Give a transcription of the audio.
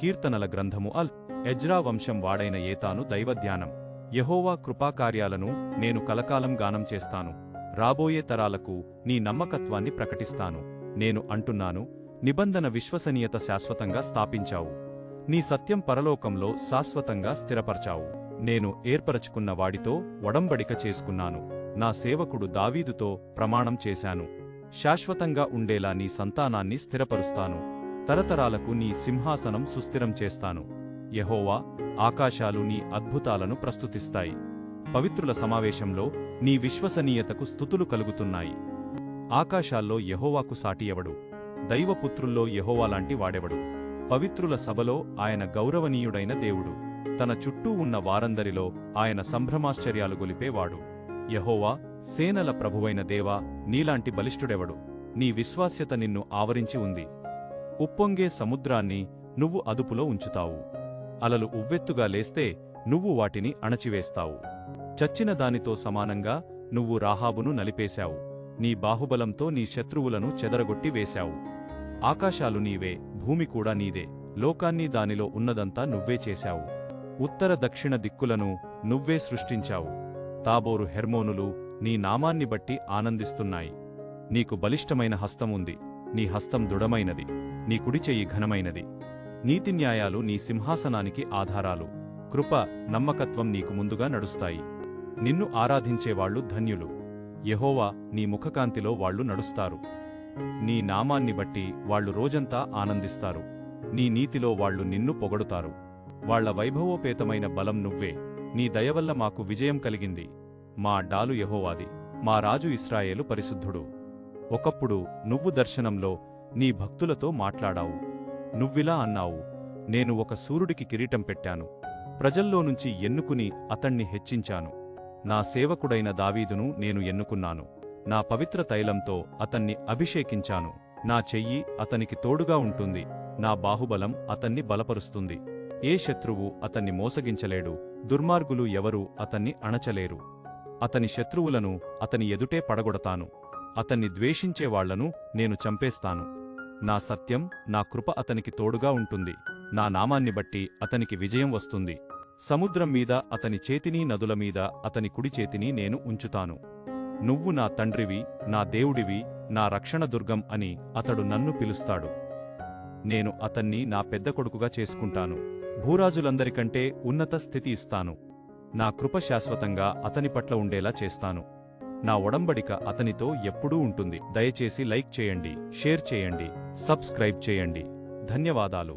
కీర్తనల గ్రంథము అల్ ఎజ్రా వంశం వాడైన ఏతాను దైవధ్యానం. యహోవా కృపాకార్యాలను నేను కలకాలం గానం చేస్తాను. రాబోయే తరాలకు నీ నమ్మకత్వాన్ని ప్రకటిస్తాను. నేను అంటున్నాను నిబంధన విశ్వసనీయత శాశ్వతంగా స్థాపించావు. నీ సత్యం పరలోకంలో శాశ్వతంగా స్థిరపరచావు. నేను ఏర్పరచుకున్న వాడితో ఒడంబడిక చేసుకున్నాను. నా సేవకుడు దావీదుతో ప్రమాణం చేశాను. శాశ్వతంగా ఉండేలా నీ సంతానాన్ని స్థిరపరుస్తాను. తరతరాలకు నీ సింహాసనం సుస్థిరం చేస్తాను. యహోవా ఆకాశాలు నీ అద్భుతాలను ప్రస్తుతిస్తాయి. పవిత్రుల సమావేశంలో నీ విశ్వసనీయతకు స్థుతులు కలుగుతున్నాయి. ఆకాశాల్లో యహోవాకు సాటి ఎవడు దైవపుత్రుల్లో యహోవాలాంటి వాడెవడు? పవిత్రుల సభలో ఆయన గౌరవనీయుడైన దేవుడు. తన చుట్టూ ఉన్న వారందరిలో ఆయన సంభ్రమాశ్చర్యాలు గొలిపేవాడు యహోవా సేనల ప్రభువైన దేవా నీలాంటి బలిష్ఠుడెవడు? నీ విశ్వాస్యత నిన్ను ఆవరించి ఉంది. ఉప్పొంగే సముద్రాన్ని నువ్వు అదుపులో ఉంచుతావు. అలలు ఉవ్వెత్తుగా లేస్తే నువ్వు వాటిని అణచివేస్తావు. చచ్చిన దానితో సమానంగా నువ్వు రాహాబును నలిపేశావు. నీ బాహుబలంతో నీ శత్రువులను చెదరగొట్టి వేశావు. ఆకాశాలు నీవే భూమి కూడా నీదే లోకాన్ని దానిలో ఉన్నదంతా నువ్వే చేశావు. ఉత్తర దక్షిణ దిక్కులను నువ్వే సృష్టించావు. తాబోరు హెర్మోనులు నీ నామాన్ని బట్టి ఆనందిస్తున్నాయి. నీకు బలిష్టమైన హస్తం ఉంది నీ హస్తం దృఢమైనది. నీ కుడిచెయ్యి ఘనమైనది. నీతిన్యాయాలు నీ సింహాసనానికి ఆధారాలు. కృప నమ్మకత్వం నీకు ముందుగా నడుస్తాయి. నిన్ను ఆరాధించేవాళ్ళు ధన్యులు. యహోవా నీ ముఖకాంతిలో వాళ్ళు నడుస్తారు. నీ నామాన్ని బట్టి వాళ్ళు రోజంతా ఆనందిస్తారు. నీ నీతిలో వాళ్ళు నిన్ను పొగడుతారు. వాళ్ళ వైభవోపేతమైన బలం నువ్వే. నీ దయవల్ల మాకు విజయం కలిగింది. మా డాలు యహోవాది. మా రాజు ఇస్రాయేలు పరిశుద్ధుడు. ఒకప్పుడు నువ్వు దర్శనంలో నీ భక్తులతో మాట్లాడావు. నువ్విలా అన్నావు నేను ఒక సూర్యుడికి కిరీటం పెట్టాను. ప్రజల్లో నుంచి ఎన్నుకుని అతణ్ణి హెచ్చించాను. నా సేవకుడైన దావీదును నేను ఎన్నుకున్నాను. నా పవిత్ర తైలంతో అతన్ని అభిషేకించాను. నా చెయ్యి అతనికి తోడుగా ఉంటుంది. నా బాహుబలం అతన్ని బలపరుస్తుంది. ఏ శత్రువు అతన్ని మోసగించలేడు. దుర్మార్గులు ఎవరూ అతన్ని అణచలేరు. అతని శత్రువులను అతని ఎదుటే పడగొడతాను. అతన్ని ద్వేషించేవాళ్ళను నేను చంపేస్తాను. నా సత్యం నా కృప అతనికి తోడుగా ఉంటుంది. నా నామాన్ని బట్టి అతనికి విజయం వస్తుంది. సముద్రం మీద అతని చేతిని నదుల మీద అతని కుడి చేతిని నేను ఉంచుతాను. నువ్వు నా తండ్రివి నా దేవుడివి నా రక్షణ దుర్గం అని అతడు నన్ను పిలుస్తాడు. నేను అతన్ని నా పెద్ద కొడుకుగా చేసుకుంటాను. భూరాజులందరికంటే ఉన్నత స్థితి ఇస్తాను. నా కృప శాశ్వతంగా అతని పట్ల ఉండేలా చేస్తాను. నా ఒడంబడిక అతనితో ఎప్పుడూ ఉంటుంది. దయచేసి లైక్ చేయండి షేర్ చేయండి సబ్స్క్రైబ్ చేయండి. ధన్యవాదాలు.